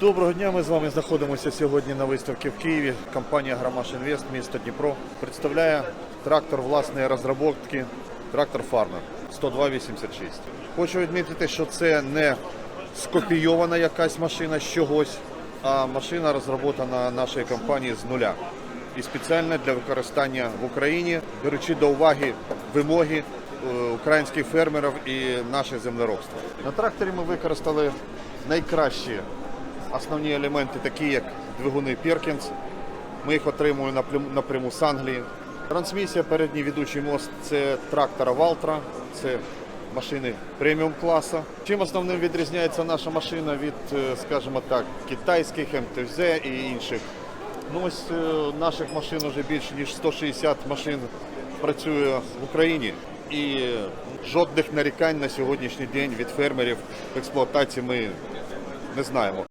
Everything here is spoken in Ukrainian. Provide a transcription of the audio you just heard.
Доброго дня. Ми з вами знаходимося сьогодні на виставці в Києві. Компанія Грамаш Інвест, місто Дніпро, представляє трактор власної розробки, трактор Farmer 10286. Хочу відмітити, що це не скопійована якась машина з чогось, а машина розроблена нашою компанією з нуля. І спеціально для використання в Україні, беручи до уваги вимоги е, українських фермерів і наше землеробство. На тракторі ми використали найкращі основні елементи, такі як двигуни Перкінс. Ми їх отримуємо напряму- з Англії. Трансмісія, передній ведучий мост це трактора Валтра, це машини преміум класу. Чим основним відрізняється наша машина від, е, скажімо так, китайських МТЗ і інших. Ну ось е, наших машин вже більше ніж 160 машин працює в Україні. І жодних нарікань на сьогоднішній день від фермерів в експлуатації ми не знаємо.